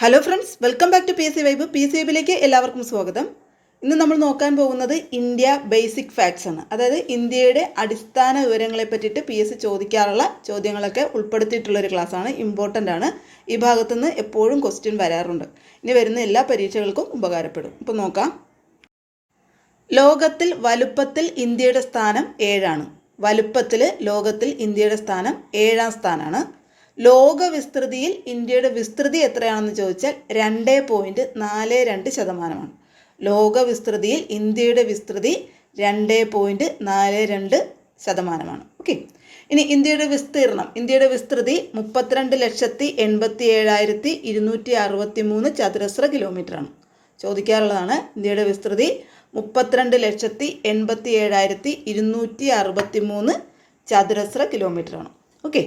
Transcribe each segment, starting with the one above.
Hello friends welcome back to P S C vibe P C വൈബിലേക്ക് എല്ലാവർക്കും സ്വാഗതം. ഇന്ന് നമ്മൾ നോക്കാൻ പോകുന്നത് ഇന്ത്യ ബേസിക് ഫാക്ട്സ് ആണ്. അതായത് ഇന്ത്യയുടെ അടിസ്ഥാന വിവരങ്ങളെ പറ്റിയിട്ട് പി എസ് സി ചോദിക്കാറുള്ള ചോദ്യങ്ങളൊക്കെ ഉൾപ്പെടുത്തിയിട്ടുള്ള ഒരു ക്ലാസ്സാണ് ഇമ്പോർട്ടന്റ് ആണ്. ഈ ഭാഗത്തു നിന്ന് എപ്പോഴും ക്വസ്റ്റ്യൻ വരാറുണ്ട്. ഇനി വരുന്ന എല്ലാ പരീക്ഷകൾക്കും ഉപകാരപ്പെടും. ഇപ്പോൾ നോക്കാം. ലോകത്തിൽ വലുപ്പത്തിൽ ഇന്ത്യയുടെ സ്ഥാനം ഏഴാണ്. വലുപ്പത്തിൽ ലോകത്തിൽ ഇന്ത്യയുടെ സ്ഥാനം ഏഴാം സ്ഥാനമാണ് ലോക വിസ്തൃതിയിൽ ഇന്ത്യയുടെ വിസ്തൃതി എത്രയാണെന്ന് ചോദിച്ചാൽ രണ്ട് പോയിന്റ് നാല് രണ്ട് ശതമാനമാണ്. ലോക വിസ്തൃതിയിൽ ഇന്ത്യയുടെ വിസ്തൃതി രണ്ട് പോയിന്റ് നാല് രണ്ട് ശതമാനമാണ്. ഓക്കെ. ഇനി ഇന്ത്യയുടെ വിസ്തീർണം. ഇന്ത്യയുടെ വിസ്തൃതി മുപ്പത്തിരണ്ട് ലക്ഷത്തി എൺപത്തി ഏഴായിരത്തി ഇരുന്നൂറ്റി അറുപത്തി മൂന്ന് ചതുരശ്ര കിലോമീറ്ററാണ്. ചോദിക്കാറുള്ളതാണ് ഇന്ത്യയുടെ വിസ്തൃതി മുപ്പത്തിരണ്ട് ലക്ഷത്തി എൺപത്തി ഏഴായിരത്തി ഇരുന്നൂറ്റി അറുപത്തി മൂന്ന് ചതുരശ്ര കിലോമീറ്ററാണ്. ഓക്കെ.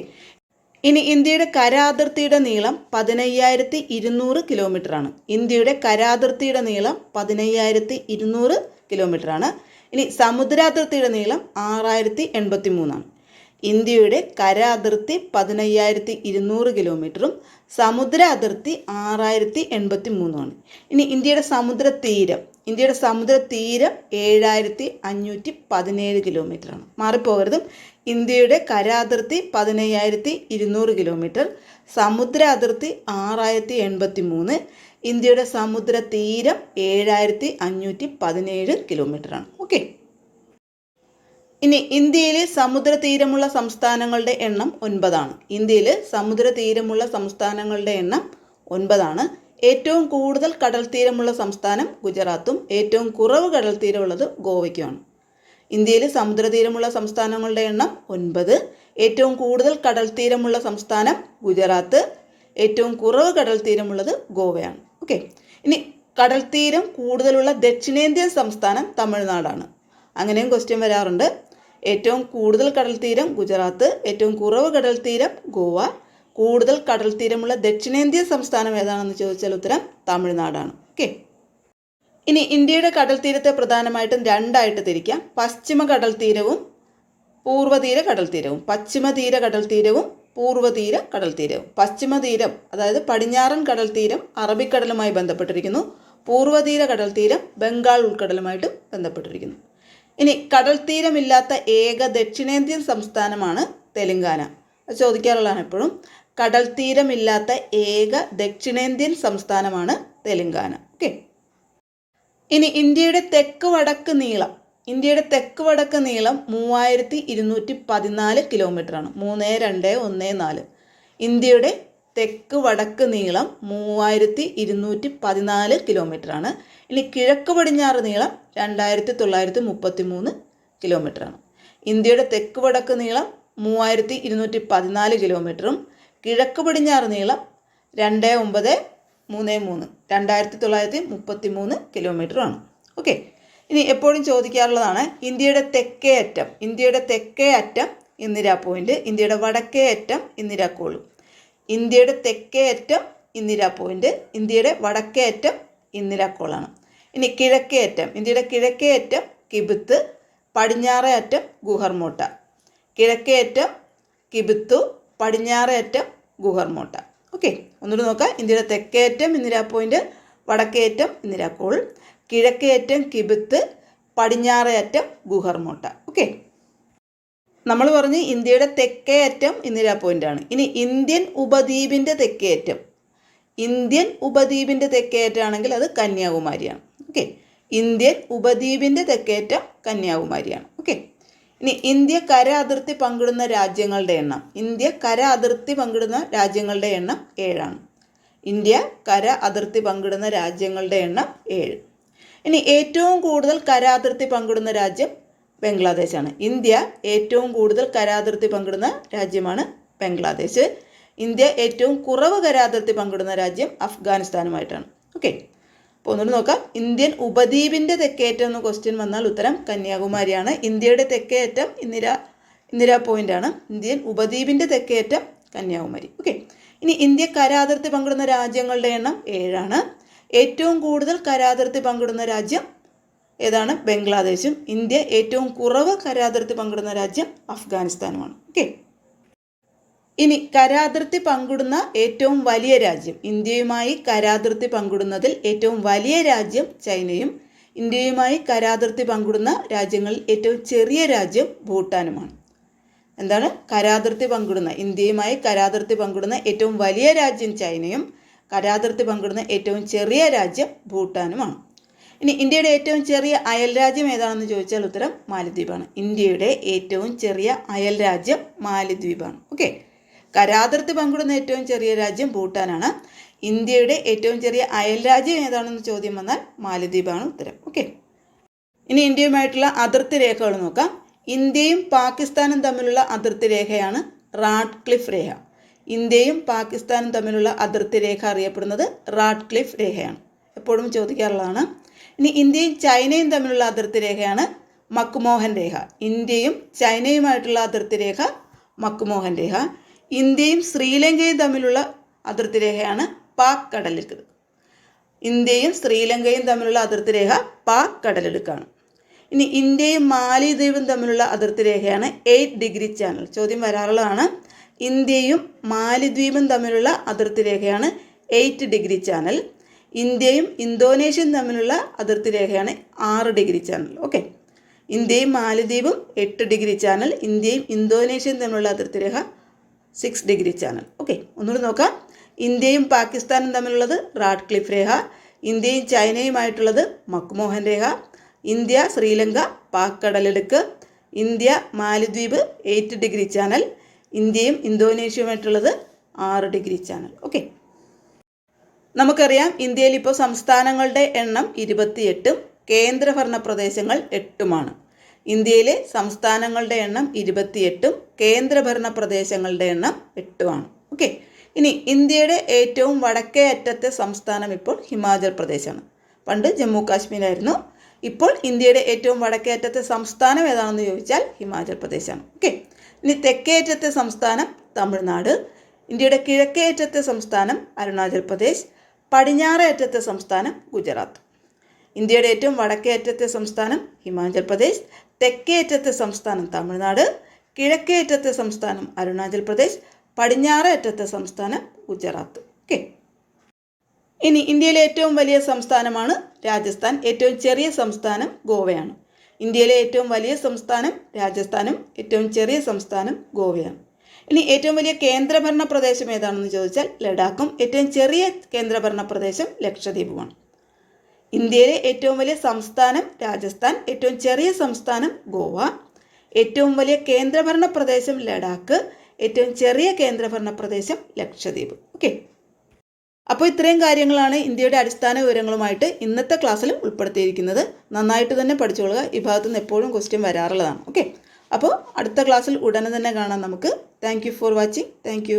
ഇനി ഇന്ത്യയുടെ കരാതിർത്തിയുടെ നീളം പതിനയ്യായിരത്തി ഇരുന്നൂറ് കിലോമീറ്ററാണ്. ഇന്ത്യയുടെ കരാതിർത്തിയുടെ നീളം പതിനയ്യായിരത്തി ഇരുന്നൂറ് കിലോമീറ്ററാണ്. ഇനി സമുദ്രാതിർത്തിയുടെ നീളം ആറായിരത്തി എൺപത്തി മൂന്നാണ് ഇന്ത്യയുടെ കരാതിർത്തി പതിനയ്യായിരത്തി ഇരുന്നൂറ് കിലോമീറ്ററും സമുദ്ര അതിർത്തി ആറായിരത്തി എൺപത്തി മൂന്നുമാണ് ഇനി ഇന്ത്യയുടെ സമുദ്ര തീരം ഇന്ത്യയുടെ സമുദ്ര തീരം ഏഴായിരത്തി അഞ്ഞൂറ്റി പതിനേഴ് കിലോമീറ്ററാണ്. മാറിപ്പോകരുത്. ഇന്ത്യയുടെ കരാതിർത്തി പതിനയ്യായിരത്തി ഇരുന്നൂറ് കിലോമീറ്റർ സമുദ്ര അതിർത്തി ആറായിരത്തി എൺപത്തി മൂന്ന് ഇന്ത്യയുടെ സമുദ്ര തീരം ഏഴായിരത്തി അഞ്ഞൂറ്റി പതിനേഴ് കിലോമീറ്ററാണ്. ഓക്കെ. ഇനി ഇന്ത്യയിലെ സമുദ്ര തീരമുള്ള സംസ്ഥാനങ്ങളുടെ എണ്ണം ഒൻപതാണ്. ഇന്ത്യയിൽ സമുദ്ര തീരമുള്ള സംസ്ഥാനങ്ങളുടെ എണ്ണം ഒൻപതാണ്. ഏറ്റവും കൂടുതൽ കടൽ തീരമുള്ള സംസ്ഥാനം ഗുജറാത്തും ഏറ്റവും കുറവ് കടൽ തീരമുള്ളത് ഗോവയ്ക്കുമാണ്. ഇന്ത്യയിൽ സമുദ്ര തീരമുള്ള സംസ്ഥാനങ്ങളുടെ എണ്ണം ഒൻപത്. ഏറ്റവും കൂടുതൽ കടൽ തീരമുള്ള സംസ്ഥാനം ഗുജറാത്ത്. ഏറ്റവും കുറവ് കടൽ തീരമുള്ളത് ഗോവയാണ്. ഓക്കെ ഇനി കടൽ തീരം കൂടുതലുള്ള ദക്ഷിണേന്ത്യൻ സംസ്ഥാനം തമിഴ്നാടാണ്. അങ്ങനെയും ക്വസ്റ്റ്യൻ വരാറുണ്ട്. ഏറ്റവും കൂടുതൽ കടൽ തീരം ഗുജറാത്ത്. ഏറ്റവും കുറവ് കടൽ തീരം ഗോവ. കൂടുതൽ കടൽ തീരമുള്ള ദക്ഷിണേന്ത്യൻ സംസ്ഥാനം ഏതാണെന്ന് ചോദിച്ചാൽ ഉത്തരം തമിഴ്നാടാണ്. ഓക്കെ ഇനി ഇന്ത്യയുടെ കടൽ തീരത്തെ പ്രധാനമായിട്ടും രണ്ടായിട്ട് തിരിക്കാം. പശ്ചിമ കടൽ തീരവും പൂർവതീര കടൽ തീരവും പശ്ചിമ തീര കടൽ തീരവും പൂർവതീര കടൽ തീരവും പശ്ചിമ തീരം അതായത് പടിഞ്ഞാറൻ കടൽ തീരം അറബിക്കടലുമായി ബന്ധപ്പെട്ടിരിക്കുന്നു. പൂർവതീര കടൽ തീരം ബംഗാൾ ഉൾക്കടലുമായിട്ടും ബന്ധപ്പെട്ടിരിക്കുന്നു. ഇനി കടൽ തീരമില്ലാത്ത ഏക ദക്ഷിണേന്ത്യൻ സംസ്ഥാനമാണ് തെലങ്കാന. ചോദിക്കാറുള്ളതാണ് എപ്പോഴും. കടൽ തീരമില്ലാത്ത ഏക ദക്ഷിണേന്ത്യൻ സംസ്ഥാനമാണ് തെലങ്കാന. ഓക്കെ? ഇനി ഇന്ത്യയുടെ തെക്ക് വടക്ക് നീളം. ഇന്ത്യയുടെ തെക്ക് വടക്ക് നീളം മൂവായിരത്തി ഇരുന്നൂറ്റി പതിനാല് കിലോമീറ്ററാണ്. മൂന്ന് രണ്ട് ഒന്ന് നാല്. ഇന്ത്യയുടെ തെക്ക് വടക്ക് നീളം മൂവായിരത്തി ഇരുന്നൂറ്റി പതിനാല് കിലോമീറ്ററാണ്. ഇനി കിഴക്ക് പടിഞ്ഞാറ് നീളം രണ്ടായിരത്തി തൊള്ളായിരത്തി മുപ്പത്തി മൂന്ന് കിലോമീറ്ററാണ്. ഇന്ത്യയുടെ തെക്ക് വടക്ക് നീളം മൂവായിരത്തി ഇരുന്നൂറ്റി പതിനാല് കിലോമീറ്ററും കിഴക്ക് പടിഞ്ഞാറ് നീളം രണ്ട് ഒമ്പത് മൂന്ന് മൂന്ന്. രണ്ടായിരത്തി തൊള്ളായിരത്തി മുപ്പത്തി മൂന്ന് കിലോമീറ്ററുമാണ് ഓക്കെ. ഇനി എപ്പോഴും ചോദിക്കാറുള്ളതാണ് ഇന്ത്യയുടെ തെക്കേ അറ്റം ഇന്ത്യയുടെ തെക്കേ അറ്റം ഇന്ദിരാ പോയിന്റ് ഇന്ത്യയുടെ വടക്കേ അറ്റം ഇന്ദിരാ കോളു. ഇന്ത്യയുടെ തെക്കേ അറ്റം ഇന്ദിരാ പോയിന്റ് ഇന്ത്യയുടെ വടക്കേ അറ്റം ഇന്ദിരാ കോളാണ്. ഇനി കിഴക്കേ അറ്റം ഇന്ത്യയുടെ കിഴക്കേ അറ്റം കിബിത്ത് പടിഞ്ഞാറേ അറ്റം ഗുഹർമോട്ട. കിഴക്കേ അറ്റം കിബിത്തു പടിഞ്ഞാറേ അറ്റം ഗുഹർമോട്ട. ഓക്കെ ഒന്നുകൂടി നോക്കാം. ഇന്ത്യയുടെ തെക്കേറ്റം ഇന്ദിരാ പോയിന്റ് വടക്കേറ്റം ഇന്ദിരാ കോൾ. കിഴക്കേറ്റം കിബിത്ത് പടിഞ്ഞാറേ അറ്റം ഗുഹർമോട്ട. ഓക്കെ. നമ്മൾ പറഞ്ഞ് ഇന്ത്യയുടെ തെക്കേ അറ്റം ഇന്ദിരാ പോയിന്റ് ആണ് ഇനി ഇന്ത്യൻ ഉപദ്വീപിന്റെ തെക്കേറ്റം. ഇന്ത്യൻ ഉപദ്വീപിന്റെ തെക്കേയറ്റം ആണെങ്കിൽ അത് കന്യാകുമാരിയാണ്. ഓക്കെ. ഇന്ത്യൻ ഉപദ്വീപിന്റെ തെക്കേറ്റം കന്യാകുമാരിയാണ്. ഓക്കെ. ഇനി ഇന്ത്യ കര അതിർത്തി പങ്കിടുന്ന രാജ്യങ്ങളുടെ എണ്ണം. ഇന്ത്യ കര അതിർത്തി പങ്കിടുന്ന രാജ്യങ്ങളുടെ എണ്ണം ഏഴാണ്. ഇന്ത്യ കര അതിർത്തി പങ്കിടുന്ന രാജ്യങ്ങളുടെ എണ്ണം ഏഴ്. ഇനി ഏറ്റവും കൂടുതൽ കര അതിർത്തി പങ്കിടുന്ന രാജ്യം ബംഗ്ലാദേശാണ്. ഇന്ത്യ ഏറ്റവും കൂടുതൽ കര അതിർത്തി പങ്കിടുന്ന രാജ്യമാണ് ബംഗ്ലാദേശ്. ഇന്ത്യ ഏറ്റവും കുറവ് കര അതിർത്തി പങ്കിടുന്ന രാജ്യം അഫ്ഗാനിസ്ഥാനുമായിട്ടാണ്. ഓക്കെ. അപ്പോൾ ഒന്നുകൂടി നോക്കാം. ഇന്ത്യൻ ഉപദ്വീപിന്റെ തെക്കേറ്റം എന്ന ക്വസ്റ്റ്യൻ വന്നാൽ ഉത്തരം കന്യാകുമാരിയാണ്. ഇന്ത്യയുടെ തെക്കേറ്റം ഇന്ദിര ഇന്ദിരാ ആണ്. ഇന്ത്യൻ ഉപദ്വീപിന്റെ തെക്കേറ്റം കന്യാകുമാരി. ഓക്കെ ഇനി ഇന്ത്യ കരാതിർത്തി പങ്കിടുന്ന രാജ്യങ്ങളുടെ എണ്ണം ഏഴാണ്. ഏറ്റവും കൂടുതൽ കരാതിർത്തി പങ്കിടുന്ന രാജ്യം ഏതാണ്? ബംഗ്ലാദേശും. ഇന്ത്യ ഏറ്റവും കുറവ് കരാതിർത്തി പങ്കിടുന്ന രാജ്യം അഫ്ഗാനിസ്ഥാനുമാണ്. ഓക്കെ ഇനി കരാതിർത്തി പങ്കിടുന്ന ഏറ്റവും വലിയ രാജ്യം ഇന്ത്യയുമായി കരാതിർത്തി പങ്കിടുന്നതിൽ ഏറ്റവും വലിയ രാജ്യം ചൈനയും ഇന്ത്യയുമായി കരാതിർത്തി പങ്കിടുന്ന രാജ്യങ്ങളിൽ ഏറ്റവും ചെറിയ രാജ്യം ഭൂട്ടാനുമാണ്. എന്താണ്? കരാതിർത്തി പങ്കിടുന്ന ഇന്ത്യയുമായി കരാതിർത്തി പങ്കിടുന്ന ഏറ്റവും വലിയ രാജ്യം ചൈനയും കരാതിർത്തി പങ്കിടുന്ന ഏറ്റവും ചെറിയ രാജ്യം ഭൂട്ടാനുമാണ്. ഇനി ഇന്ത്യയുടെ ഏറ്റവും ചെറിയ അയൽ രാജ്യം ഏതാണെന്ന് ചോദിച്ചാൽ ഉത്തരം മാലദ്വീപാണ്. ഇന്ത്യയുടെ ഏറ്റവും ചെറിയ അയൽ രാജ്യം മാലദ്വീപാണ്. ഓക്കെ? കരാതിർത്തി പങ്കിടുന്ന ഏറ്റവും ചെറിയ രാജ്യം ഭൂട്ടാനാണ്. ഇന്ത്യയുടെ ഏറ്റവും ചെറിയ അയൽ രാജ്യം ഏതാണെന്ന് ചോദ്യം വന്നാൽ മാലദ്വീപാണ് ഉത്തരം. ഓക്കെ ഇനി ഇന്ത്യയുമായിട്ടുള്ള അതിർത്തി രേഖകൾ നോക്കാം. ഇന്ത്യയും പാകിസ്ഥാനും തമ്മിലുള്ള അതിർത്തി രേഖയാണ് റാഡ് ക്ലിഫ് രേഖ. ഇന്ത്യയും പാകിസ്ഥാനും തമ്മിലുള്ള അതിർത്തി രേഖ അറിയപ്പെടുന്നത് റാഡ് ക്ലിഫ് രേഖയാണ്. എപ്പോഴും ചോദിക്കാറുള്ളതാണ്. ഇനി ഇന്ത്യയും ചൈനയും തമ്മിലുള്ള അതിർത്തി രേഖയാണ് മക്മോഹൻ രേഖ. ഇന്ത്യയും ചൈനയുമായിട്ടുള്ള അതിർത്തി രേഖ മക്മോഹൻ രേഖ. ഇന്ത്യയും ശ്രീലങ്കയും തമ്മിലുള്ള അതിർത്തി രേഖയാണ് പാക് കടലെടുക്കുന്നത് ഇന്ത്യയും ശ്രീലങ്കയും തമ്മിലുള്ള അതിർത്തി രേഖ പാക് കടലെടുക്കാണ് ഇനി ഇന്ത്യയും മാലിദ്വീപും തമ്മിലുള്ള അതിർത്തി രേഖയാണ് എയ്റ്റ് ഡിഗ്രി ചാനൽ. ചോദ്യം വരാറുള്ളതാണ് ഇന്ത്യയും മാലിദ്വീപും തമ്മിലുള്ള അതിർത്തി രേഖയാണ് എയ്റ്റ് ഡിഗ്രി ചാനൽ. ഇന്ത്യയും ഇന്തോനേഷ്യയും തമ്മിലുള്ള അതിർത്തി രേഖയാണ് ആറ് ഡിഗ്രി ചാനൽ. ഓക്കെ. ഇന്ത്യയും മാലിദ്വീപും എട്ട് ഡിഗ്രി ചാനൽ. ഇന്ത്യയും ഇന്തോനേഷ്യയും തമ്മിലുള്ള അതിർത്തി രേഖ സിക്സ് ഡിഗ്രി ചാനൽ ഓക്കെ ഒന്നുകൂടി നോക്കാം. ഇന്ത്യയും പാകിസ്ഥാനും തമ്മിലുള്ളത് റാഡ് ക്ലിഫ് രേഖ ഇന്ത്യയും ചൈനയുമായിട്ടുള്ളത് മക്മോഹൻ രേഖ ഇന്ത്യ ശ്രീലങ്ക പാക് കടലെടുക്ക് ഇന്ത്യ മാലിദ്വീപ് എയ്റ്റ് ഡിഗ്രി ചാനൽ ഇന്ത്യയും ഇന്തോനേഷ്യയുമായിട്ടുള്ളത് ആറ് ഡിഗ്രി ചാനൽ ഓക്കെ നമുക്കറിയാം ഇന്ത്യയിൽ ഇപ്പോൾ സംസ്ഥാനങ്ങളുടെ എണ്ണം ഇരുപത്തിയെട്ടും കേന്ദ്രഭരണ പ്രദേശങ്ങൾ എട്ടുമാണ്. ഇന്ത്യയിലെ സംസ്ഥാനങ്ങളുടെ എണ്ണം ഇരുപത്തിയെട്ടും കേന്ദ്രഭരണ പ്രദേശങ്ങളുടെ എണ്ണം എട്ടുമാണ്. ഓക്കെ. ഇനി ഇന്ത്യയുടെ ഏറ്റവും വടക്കേ അറ്റത്തെ സംസ്ഥാനം ഇപ്പോൾ ഹിമാചൽ പ്രദേശാണ്. പണ്ട് ജമ്മു കാശ്മീരായിരുന്നു ഇപ്പോൾ ഇന്ത്യയുടെ ഏറ്റവും വടക്കേ അറ്റത്തെ സംസ്ഥാനം ഏതാണെന്ന് ചോദിച്ചാൽ ഹിമാചൽ പ്രദേശാണ്. ഓക്കെ. ഇനി തെക്കേ അറ്റത്തെ സംസ്ഥാനം തമിഴ്നാട്. ഇന്ത്യയുടെ കിഴക്കേ അറ്റത്തെ സംസ്ഥാനം അരുണാചൽ പ്രദേശ്. പടിഞ്ഞാറേ അറ്റത്തെ സംസ്ഥാനം ഗുജറാത്ത്. ഇന്ത്യയുടെ ഏറ്റവും വടക്കേ അറ്റത്തെ സംസ്ഥാനം ഹിമാചൽ പ്രദേശ് തെക്കേ അറ്റത്തെ സംസ്ഥാനം തമിഴ്നാട് കിഴക്കേ അറ്റത്തെ സംസ്ഥാനം അരുണാചൽ പ്രദേശ് പടിഞ്ഞാറേ അറ്റത്തെ സംസ്ഥാനം ഗുജറാത്ത്. ഓക്കെ. ഇനി ഇന്ത്യയിലെ ഏറ്റവും വലിയ സംസ്ഥാനമാണ് രാജസ്ഥാൻ. ഏറ്റവും ചെറിയ സംസ്ഥാനം ഗോവയാണ്. ഇന്ത്യയിലെ ഏറ്റവും വലിയ സംസ്ഥാനം രാജസ്ഥാനും ഏറ്റവും ചെറിയ സംസ്ഥാനം ഗോവയാണ്. ഇനി ഏറ്റവും വലിയ കേന്ദ്രഭരണ പ്രദേശം ഏതാണെന്ന് ചോദിച്ചാൽ ലഡാക്കും. ഏറ്റവും ചെറിയ കേന്ദ്രഭരണ പ്രദേശം ലക്ഷദ്വീപുമാണ്. ഇന്ത്യയിലെ ഏറ്റവും വലിയ സംസ്ഥാനം രാജസ്ഥാൻ ഏറ്റവും ചെറിയ സംസ്ഥാനം ഗോവ ഏറ്റവും വലിയ കേന്ദ്രഭരണ പ്രദേശം ലഡാക്ക് ഏറ്റവും ചെറിയ കേന്ദ്രഭരണ പ്രദേശം ലക്ഷദ്വീപ്. ഓക്കെ അപ്പോൾ ഇത്രയും കാര്യങ്ങളാണ് ഇന്ത്യയുടെ അടിസ്ഥാന വിവരങ്ങളുമായിട്ട് ഇന്നത്തെ ക്ലാസ്സിൽ ഉൾപ്പെടുത്തിയിരിക്കുന്നത്. നന്നായിട്ട് തന്നെ പഠിച്ചുകൊള്ളുക ഈ ഭാഗത്തു നിന്ന് എപ്പോഴും ക്വസ്റ്റ്യൻ വരാറുള്ളതാണ്. ഓക്കെ അപ്പോൾ അടുത്ത ക്ലാസ്സിൽ ഉടനെ തന്നെ കാണാം നമുക്ക്. Thank for watching thank